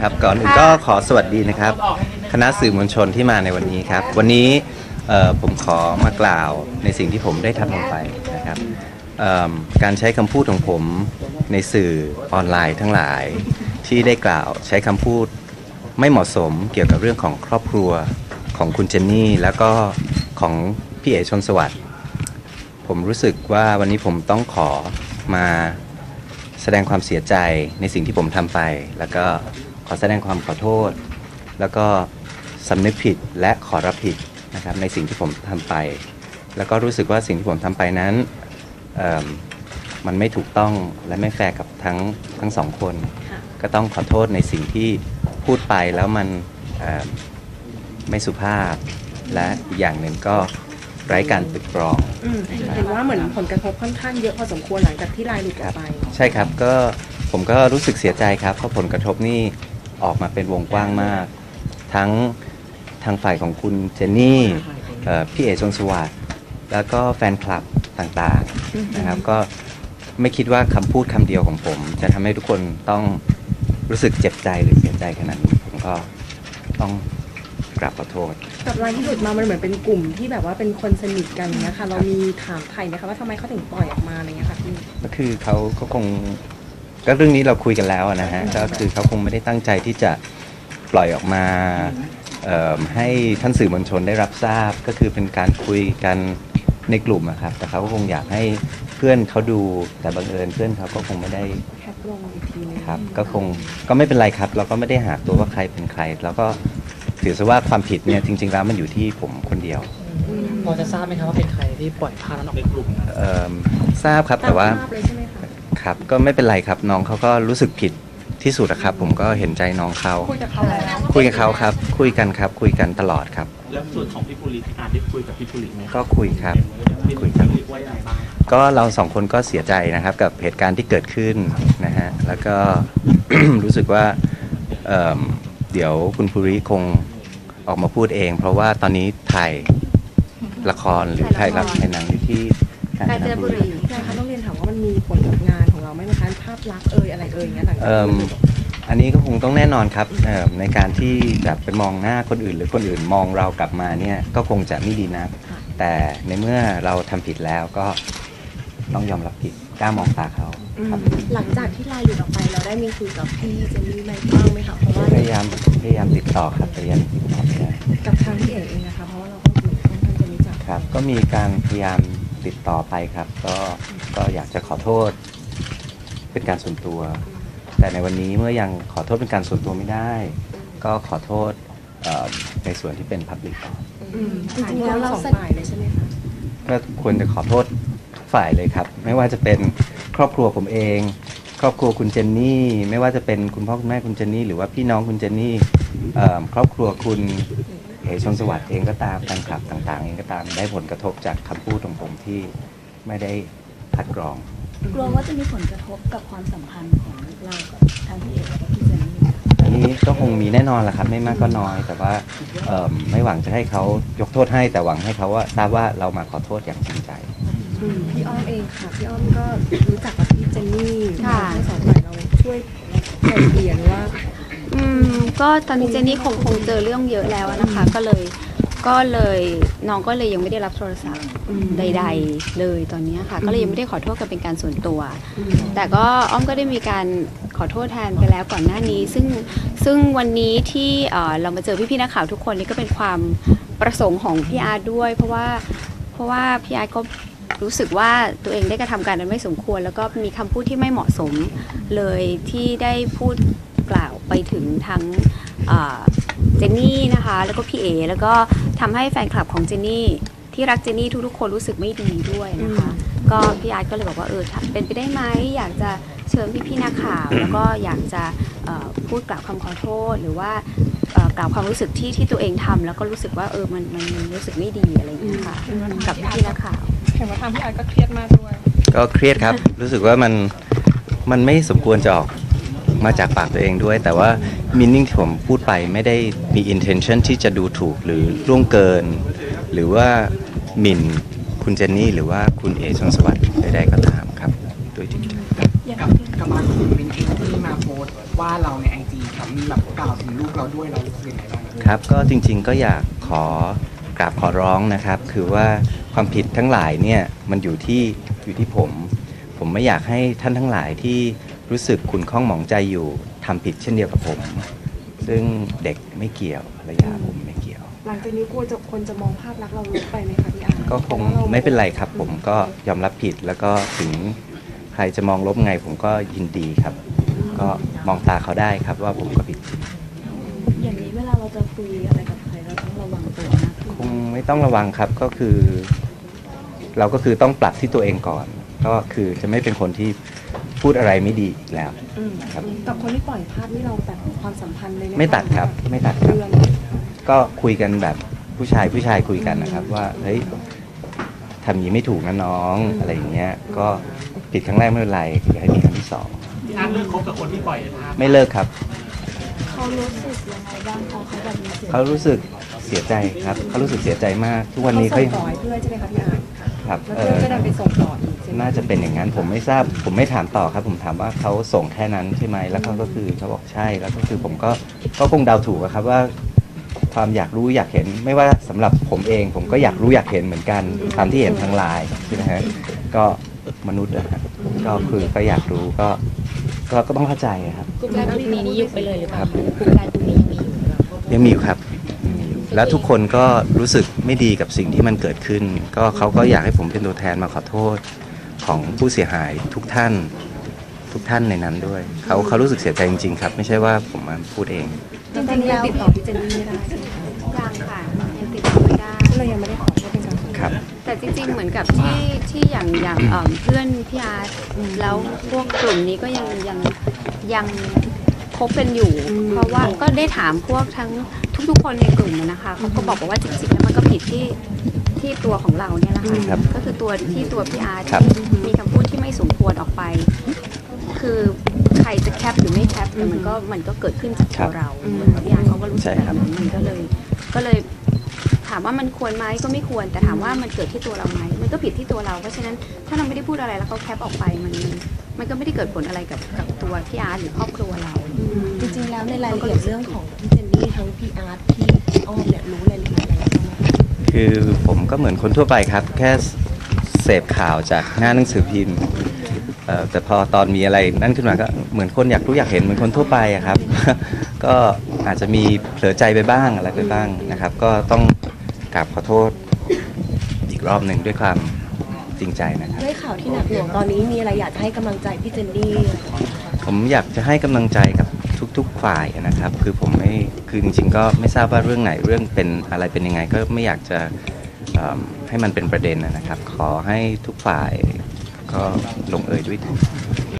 ครับก่อนอื่นก็ขอสวัสดีนะครับ คณะสื่อมวลชนที่มาในวันนี้ครับ วันนี้ผมขอมากล่าวในสิ่งที่ผมได้ทำลงไปนะครับการใช้คำพูดของผมในสื่อออนไลน์ทั้งหลาย ที่ได้กล่าวใช้คำพูดไม่เหมาะสมเกี่ยวกับเรื่องของครอบครัวของคุณเจนนี่ แล้วก็ของพี่เอชนสวัสดิ์ผมรู้สึกว่าวันนี้ผมต้องขอมา แสดงความเสียใจในสิ่งที่ผมทำไป แล้วก็ขอแสดงความขอโทษ แล้วก็สำนึกผิดและขอรับผิดนะครับในสิ่งที่ผมทำไป แล้วก็รู้สึกว่าสิ่งที่ผมทำไปนั้นมันไม่ถูกต้องและไม่แฟร์กับทั้งทั้งสองคน ก็ต้องขอโทษในสิ่งที่พูดไปแล้วมันไม่สุภาพ และอีกอย่างหนึ่งก็ ไร้การตรึกตรองอืมเห็นว่าเหมือนผลกระทบค่อนข้างเยอะพอสมควรหลังจากที่ไลน์หลุดออกไป ใช่ครับก็ผมก็รู้สึกเสียใจครับ เพราะผลกระทบนี่ออกมาเป็นวงกว้างมาก ทั้งทางฝ่ายของคุณเจนนี่เอ่อพี่เอชนสวัสดิ์แล้วก็แฟนคลับต่างๆนะครับก็ไม่คิดว่าคำพูดคำเดียวของผม จะทำให้ทุกคนต้องรู้สึกเจ็บใจหรือเสียใจขนาดนี้ผมก็ต้อง กราบขอโทษ กับไลน์ที่หลุดมา มันเหมือนเป็นกลุ่มที่แบบว่าเป็นคนสนิทกันอย่างเงี้ยค่ะเรามีถามไทยไหมคะว่าทำไมเขาถึงปล่อยออกมาอะไรเงี้ยค่ะพี่ ก็คือเขาเขาคงก็เรื่องนี้เราคุยกันแล้วอะนะฮะก็คือเขาคงไม่ได้ตั้งใจที่จะปล่อยออกมาเอิ่มให้ท่านสื่อมวลชนได้รับทราบก็คือเป็นการคุยกันในกลุ่มอะครับแต่เขาก็คงอยากให้เพื่อนเขาดูแต่บังเอิญเพื่อนเขาก็คงไม่ได้ แคปลงอีกทีนึง ครับก็คงก็ไม่เป็นไรครับ เราก็ไม่ได้หาตัวว่าใครเป็นใคร แล้วก็ ถือซะว่าความผิดเนี่ยจริง ๆ แล้วมันอยู่ที่ผมคนเดียวพอจะทราบไหมครับว่าเป็นใครที่ปล่อยภาพนั้นออกมาเอิ่มทราบครับแต่ว่าตมภพเลยใช่ไหมคะครับก็ไม่เป็นไรครับน้องเขาก็รู้สึกผิดที่สุดอะครับ ผมก็เห็นใจน้องเขาคุยกับเขาแล้วคุยกับเขาครับ คุยกันครับ คุยกันตลอดครับ แล้วส่วนของพี่ภูริอาจได้คุยกับพี่ภูริไหมก็คุยครับพี่คุยครับภูริว่ายังไงบ้างก็เราสองคนก็เสียใจนะครับ กับเหตุการณ์ที่เกิดขึ้นนะฮะแล้วก็ รู้สึกว่าเอิ่มเดี๋ยวคุณภูริคง ออกมาพูดเอง เพราะว่าตอนนี้ถ่ายละครหรือถ่ายละครในหนังอยู่ที่กาญจนบุรีพี่ไลน์คะต้องเรียนถามว่ามันมีผลกับงานของเราไหมคะภาพลักษณ์เอ่ยอะไรเอ่ยอย่างเงี้ยหลังจากเอิ่ม ที่หลุดออกไปอันนี้ก็คงต้องแน่นอนครับเอิ่มในการที่จะไปมองหน้าคนอื่น หรือคนอื่นมองเรากลับมาเนี่ยก็คงจะไม่ดีนัก แต่ในเมื่อเราทำผิดแล้วก็ต้องยอมรับผิดกล้ามองตาเขาครับ หลังจากที่ไลน์หลุดออกไปเราได้มีคุยกับพี่เจนนี่ไหมบ้างไหมคะเพราะว่าพยายามพยายามติดต่อครับพยายามติดต่อไม่ได้ กับทางพี่เอกเองนะคะเพราะว่าเราก็เหมือนค่อนข้างจะรู้จักครับ ก็มีการพยายามติดต่อไปครับ ก็ก็อยากจะขอโทษเป็นการส่วนตัว แต่ในวันนี้เมื่อยังขอโทษเป็นการส่วนตัวไม่ได้ ก็ขอโทษเอ่อในส่วนที่เป็นพับลิกก่อนอืมจริงๆแล้วเราสองสนิทฝ่ายเลยใช่ไหมคะก็ควรจะขอโทษทุกฝ่ายเลยครับ ไม่ว่าจะเป็นครอบครัวผมเอง ครอบครัวคุณเจนนี่ ไม่ว่าจะเป็นคุณพ่อคุณแม่คุณเจนนี่ หรือว่าพี่น้องคุณเจนนี่เอิ่มครอบครัวคุณเอชนสวัสดิ์เองก็ตามแฟนคลับต่างๆ เองก็ตามได้ผลกระทบจากคำพูดของผมที่ไม่ได้คัดกรอง กลัวว่าจะมีผลกระทบกับความสัมพันธ์ของเรากับทางพี่เอกและพี่เจนนี่ไหมคะอันนี้ก็คงมีแน่นอนแหละครับ ไม่มากก็น้อย แต่ว่าเอิ่มไม่หวังจะให้เขายกโทษให้ แต่หวังให้เขาว่าทราบว่าเรามาขอโทษอย่างจริงใจ อืมพี่อ้อมเองค่ะ พี่อ้อมก็รู้จักกับพี่เจนนี่ค่ะ ทั้งสองฝ่ายเราช่วยไกล่เกลี่ยหรือว่า อืมก็ตอนนี้เจนนี่คงคงเจอเรื่องเยอะแล้วนะคะ ก็เลยก็เลยน้องก็เลยยังไม่ได้รับโทรศัพท์ใด ๆ เลยตอนนี้ค่ะ ก็เลยยังไม่ได้ขอโทษกันเป็นการส่วนตัว แต่ก็อ้อมก็ได้มีการขอโทษแทนไปแล้วก่อนหน้านี้ ซึ่งซึ่งวันนี้ที่เรามาเจอพี่ๆนักข่าวทุกคนนี่ก็เป็นความประสงค์ของพี่อาร์ด้วย เพราะว่าเพราะว่าพี่อาร์ก็รู้สึกว่าตัวเองได้กระทำการนั้นไม่สมควร แล้วก็มีคำพูดที่ไม่เหมาะสมเลยที่ได้พูด กล่าวไปถึงทั้งเอ่อเจนนี่นะคะ แล้วก็พี่เอ แล้วก็ทำให้แฟนคลับของเจนนี่ที่รักเจนนี่ทุกๆคนรู้สึกไม่ดีด้วยนะคะ ก็พี่อาร์ตก็เลยบอกว่าเออถ้าเป็นไปได้ไหมอยากจะเชิญพี่ๆนักข่าว แล้วก็อยากจะเอ่อพูดกล่าวคำขอโทษ หรือว่าเอ่อกล่าวความรู้สึกที่ที่ตัวเองทำแล้วก็รู้สึกว่าเออมันมันมันรู้สึกไม่ดีอะไรอย่างเงี้ยค่ะกับพี่ๆนักข่าวเห็นว่าทางพี่อาร์ตก็เครียดมากด้วย ก็เครียดครับ รู้สึกว่ามันมันไม่สมควรจะออก มาจากปากตัวเองด้วย แต่ว่ามินนิ่งที่ผมพูดไปไม่ได้มี intention ที่จะดูถูกหรือล่วงเกิน หรือว่าหมิ่นคุณเจนนี่หรือว่าคุณเอชนสวัสดิ์ใดๆก็ตามครับโดยจริงใจกับกับมามินเองที่มาโพสต์ว่าเราในไอจีครับมีแบบกล่าวถึงลูกเราด้วยเรารู้สึกยังไงบ้างครับครับ ก็จริงๆก็อยากขอกราบขอร้องนะครับ คือว่าความผิดทั้งหลายเนี่ยมันอยู่ที่อยู่ที่ผม ผมไม่อยากให้ท่านทั้งหลายที่ รู้สึกขุ่นข้องหมองใจอยู่ทำผิดเช่นเดียวกับผม ซึ่งเด็กไม่เกี่ยวภรรยาผมไม่เกี่ยว หลังจากนี้กลัวจะคนจะมองภาพลักษณ์เราลบไปไหมคะพี่อาร์ก็คงไม่เป็นไรครับ ผมก็ยอมรับผิดแล้วก็ถึงใครจะมองลบไงผมก็ยินดีครับ ก็มองตาเขาได้ครับว่าผมก็ผิดจริงอย่างนี้เวลาเราจะคุยอะไรกับใครเราต้องระวังตัวมากขึ้นคงไม่ต้องระวังครับก็คือ เราก็คือต้องปรับที่ตัวเองก่อน ก็คือจะไม่เป็นคนที่ พูดอะไรไม่ดีอีกแล้ว อืมครับ กับคนที่ปล่อยภาพนี่เราตัดความสัมพันธ์เลยหไม่ตัดครับ ไม่ตัดครับ เดือนก็คุยกันแบบผู้ชายผู้ชายคุยกันนะครับ ว่าเฮ้ยทำอย่างนี้ไม่ถูกนะน้องอะไรอย่างเงี้ย ก็ผิดครั้งแรกไม่เป็นไรอย่าให้มีครั้งที่สองพี่อาร์ตเลิกคบกับคนที่ปล่อยภาพไม่เลิกครับ เขารู้สึกยังไงบ้างพอเขาแบบมีเสียงเขารู้สึกเสียใจครับ เขารู้สึกเสียใจมาก ทุกวันนี้เขาเขาส่งต่อให้เพื่อนใช่ไหมคะพี่อาร์ ครับแล้วเอเพื่อนอก็ดันไปส่งต่ออีกใช่ไหมน่าจะเป็นอย่างนั้นผมไม่ทราบ ผมไม่ถามต่อครับ ผมถามว่าเขาส่งแค่นั้นใช่ไหมแล้วเขาก็คือเขาบอกใช่แล้วก็คือผมก็ก็คงเดาถูกอะครับว่า ความอยากรู้อยากเห็น ไม่ว่าสำหรับผมเอง ผมก็อยากรู้อยากเห็นเหมือนกันตามที่เห็นทางไลน์ใช่ไหมฮะก็มนุษย์นะฮะก็คือก็อยากรู้ก็ก็ก็ต้องเข้าใจอะครับ กลุ่มการกลุ่มนี้ยุบไปเลยหรือเปคล่ารับกลุ่มการกลุ่มนี้ยังมีอยู่หรือเปล่ายังมีอยู่ครับยังมีอยู่ แล้วทุกคนก็รู้สึกไม่ดีกับสิ่งที่มันเกิดขึ้น ก็เขาก็อยากให้ผมเป็นตัวแทนมาขอโทษของผู้เสียหายทุกท่านทุกท่านในนั้นด้วยเขาเขารู้สึกเสียใจจริงๆครับ ไม่ใช่ว่าผมมาพูดเองจริงๆแล้วติดต่อพี่เจนนี่ไม่ได้ใช่ไหมคะยังค่ะยังติดต่อไม่ได้เรายังไม่ได้ขอโทษเป็นการส่วนตัวครับ แต่จริงๆเหมือนกับที่ที่อย่างอย่างเอิ่มเพื่อนพี่อาร์ตแล้วพวกกลุ่มนี้ก็ยังยังยังค บกันอยู่ เพราะว่าก็ได้ถามพวกทั้งทุกๆคนในกลุ่มอะนะคะเขาก็บอกว่าจริงๆแล้วมันก็ผิดที่ที่ตัวของเราเนี่ยแหละครัค่ะบก็คือตัวที่ตัวพี่อาร์ตครับ ที่มีคำพูดที่ไม่สมควรออกไป คือใครจะแคปหรือไม่แคปเนี่ยมันก็มันก็เกิดขึ้นจากตัวเราเหมือนกับพี่อาร์ตเขาก็รู้สึกแบบนั้นมันก็เลย ก็เลย ถามว่ามันควรไหมก็ไม่ควร แต่ถามว่ามันเกิดที่ตัวเราไหมมันก็ผิดที่ตัวเรา เพราะฉะนั้นถ้าเราไม่ได้พูดอะไรแล้วเขาแคปออกไปมันมันมันก็ไม่ได้เกิดผลอะไรกับกับตัวพี่อาร์ตหรือครอบครัวเรา จริงๆแล้วในรายละเอียดเรื่องของพี่เจนนี่ทั้งพี่อาร์ตพี่อ้อมเนี่ยรู้รายละเอียดอะไรบ้างไหมคะคือผมก็เหมือนคนทั่วไปครับ แค่เสพข่าวจากหน้าหนังสือพิมพ์เอ่อแต่พอตอนมีอะไรนั่นขึ้นมาก็เหมือนคนอยากรู้อยากเห็นเหมือนคนทั่วไปอะครับ ก็อาจจะมีเผลอใจไปบ้างอะไรไปบ้างนะครับ ก็ต้อง กราบขอโทษอีกรอบหนึ่งด้วยความจริงใจนะครับด้วยข่าวที่หนักหน่วงตอนนี้มีอะไรอยากจะให้กำลังใจพี่เจนนี่อะไรบ้างไหมคะผมอยากจะให้กำลังใจกับทุกๆฝ่ายนะครับ คือผมไม่คือจริงๆ ก็ไม่ทราบว่าเรื่องไหนเรื่องเป็นอะไรเป็นยังไง ก็ไม่อยากจะเอิ่มให้มันเป็นประเด็นนะครับ ขอให้ทุกฝ่ายก็ลงเอยด้วยดี